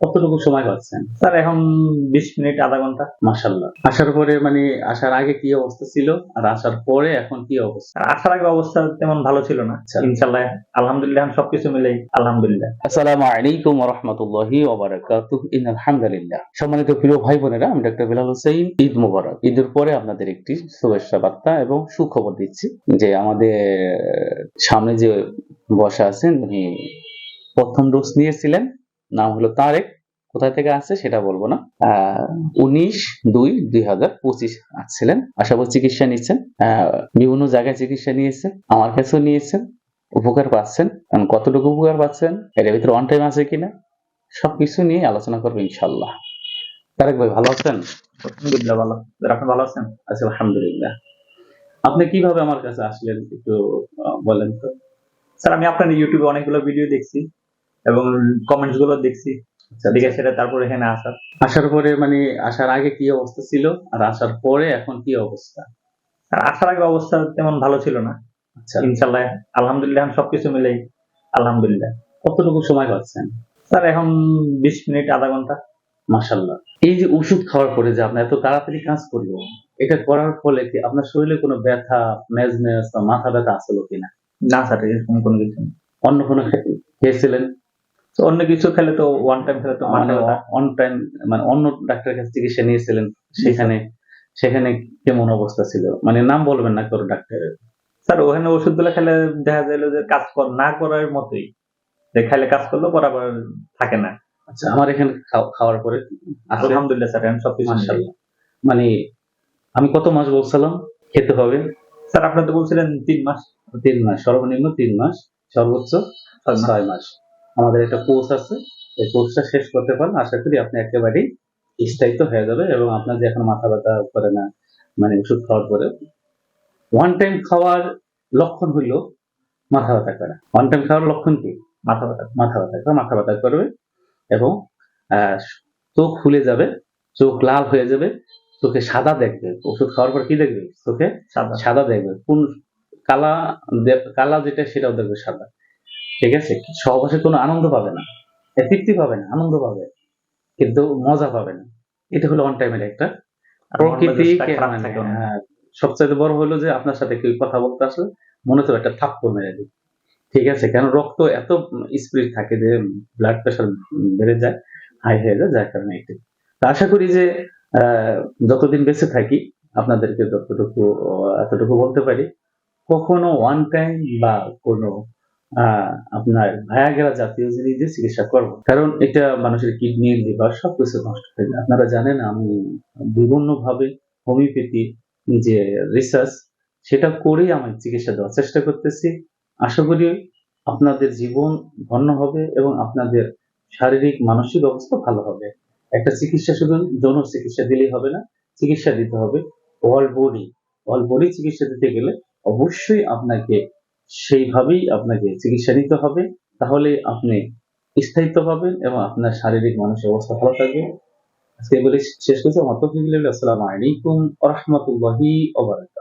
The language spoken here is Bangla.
কতটুকু সময় পাচ্ছেন? স্যার এখন বিশ মিনিট আধা ঘণ্টা। মাসাল্লাহ আসার পরে মানে আসার আগে কি অবস্থা ছিল? আর আসার পরে এখন কি অবস্থা? আসার আগে অবস্থা তেমন ভালো ছিল না। আচ্ছা। ইনশাল্লাহ আলহামদুলিল্লাহ এখন সবকিছু মিলেই আলহামদুলিল্লাহ। আসসালামু আলাইকুম রহমতুল্লাহি ওবারাকাতুহ ইন আলহামদুলিল্লাহ সম্মানিত প্রিয় ভাই বোনেরা আমি ডক্টর বিলাল হোসেন ঈদ মোবারক। ঈদের পরে আপনাদের একটি শুভেচ্ছা বার্তা এবং সুখবর দিচ্ছি যে আমাদের সামনে যে বসা আছেন উনি প্রথম ডোজ নিয়েছিলেন। নাম হলো তারেক। কোথায় থেকে আসছে সেটা বলব না। উনিশ দুই দুই হাজার পঁচিশ আসছিলেন। আশা করি চিকিৎসা নিচ্ছেন। বিভিন্ন জায়গায় চিকিৎসা নিয়েছেন আমার কাছেও নিয়েছেন উপকার পাচ্ছেন। কতটুকু উপকার পাচ্ছেন এর ভিতরে অন টাইম আছে কিনা সবকিছু নিয়ে আলোচনা করব ইনশাল্লাহ তারেক ভাই ভালো আছেন? আলহামদুলিল্লাহ ভালো। আপনি ভালো আছেন? আচ্ছা আলহামদুলিল্লাহ। আপনি কীভাবে আমার কাছে আসলেন একটু বলেন তো। স্যার আমি আপনার ইউটিউবে অনেকগুলো ভিডিও দেখছি। এবং কমেন্টসগুলো দেখছি। আচ্ছা দেখে সেটা তারপর এখানে আসার। আসার পরে মানে আসার আগে কি অবস্থা ছিল? আর আসার পরে এখন কি অবস্থা? আর আসার আগে অবস্থা তেমন ভালো ছিল না। আচ্ছা। ইনশাল্লাহ আলহামদুলিল্লাহ এখন সবকিছু মিলেই আলহামদুলিল্লাহ। কতটুকু সময় পাচ্ছেন? স্যার এখন বিশ মিনিট আধা ঘণ্টা। মাসাল্লাহ এই যে ওষুধ খাওয়ার পরে যে আপনার এত তাড়াতাড়ি কাজ করব এটা করার ফলে কি আপনার শরীরে কোনো ব্যথা মেজনেস বা মাথা ব্যথা আসলো কিনা? না স্যার এরকম কোনো কিছু অন্য কোনো খেয়েছিলেন? অন্য কিছু খেলে তো ওয়ান টাইম খেলে তো মানে অন টাইম মানে অন্য ডাক্তারের কাছে চিকিৎসা নিয়েছিলেন সেখানে সেখানে কেমন অবস্থা ছিল? মানে নাম বলবেন না কোনো ডাক্তারের স্যার ওখানে ওষুধগুলো খেলে দেখা যায় যে কাজ কর- না করার মতোই। যে খাইলে কাজ করলেও পর আবার থাকে না। আচ্ছা আমার এখানে খাওয়ার পরে আলহামদুলিল্লাহ স্যার এখন সবকিছু। মানে আমি কত মাস বলছিলাম? খেতে হবে? স্যার আপনি তো বলছিলেন তিন মাস। তিন মাস সর্বনিম্ন তিন মাস সর্বোচ্চ ছয় মাস। আমাদের একটা কোর্স আছে। এই কোর্সটা শেষ করতে পারেন। আশা করি আপনি একেবারেই স্থায়িত্ব হয়ে যাবে এবং আপনার যে এখন মাথা ব্যথা করে না মানে ওষুধ খাওয়ার পরে ওয়ান টাইম খাওয়ার লক্ষণ হইল মাথা ব্যথা করা। ওয়ান টাইম খাওয়ার লক্ষণ কি? মাথা ব্যথা মাথা ব্যথা করে মাথা ব্যথা করবে এবং আহ, চোখ ফুলে যাবে চোখ লাল হয়ে যাবে চোখে সাদা দেখবে। ওষুধ খাওয়ার পর কি দেখবে? চোখে সাদা। সাদা দেখবে। কোন কালা কালা যেটা সেটাও দেখবে সাদা। ঠিক আছে? সহবাসে কোনো আনন্দ পাবে না। তৃপ্তি পাবে না আনন্দ পাবে। কিন্তু মজা পাবে না। এটা হলো অন টাইমের একটা প্রকৃতি মন অনেক। সবচেয়ে বড় হলো যে আপনার সাথে কেউ কথা বলতে আসলে মনে তো একটা থাপ্পড় মেরে দিই। ঠিক আছে? কেন রক্ত এত স্পিড থাকে যে ব্লাড প্রেশার বেড়ে যায় হাই হয়ে যায় যার কারণে একটু। তা আশা করি যে আহ, যতদিন বেঁচে থাকি আপনাদেরকে যতটুকু এতটুকু বলতে পারি কখনো ওয়ান টাইম বা কোনো আপনার ভায়াগেরা জাতীয় জিনিস দিয়ে চিকিৎসা করব। কারণ এটা মানুষের কিডনি লিভার, সবকিছু নষ্ট হয়ে যায়। আপনারা জানেন, আমি বিভিন্ন ভাবে হোমিওপ্যাথি যে রিসার্চ সেটা করেই আমি চিকিৎসা দেওয়ার চেষ্টা করতেছি। আশা করি আপনাদের জীবন ধন্য হবে এবং আপনাদের শারীরিক, মানসিক অবস্থা ভালো হবে। একটা চিকিৎসা শুধু যৌন চিকিৎসা দিলেই হবে না, চিকিৎসা দিতে হবে। অল বডি অল বডি চিকিৎসা দিতে গেলে অবশ্যই আপনাকে সেইভাবেই আপনাকে চিকিৎসা নিতে হবে। তাহলে আপনি স্থায়িত্ব পাবেন এবং আপনার শারীরিক মানসিক অবস্থা ভালো থাকবে। আজকে বলে শেষ করছি। আমার তো আসসালামু আলাইকুম রহমতুল্লাহি ওবারাকাতুহু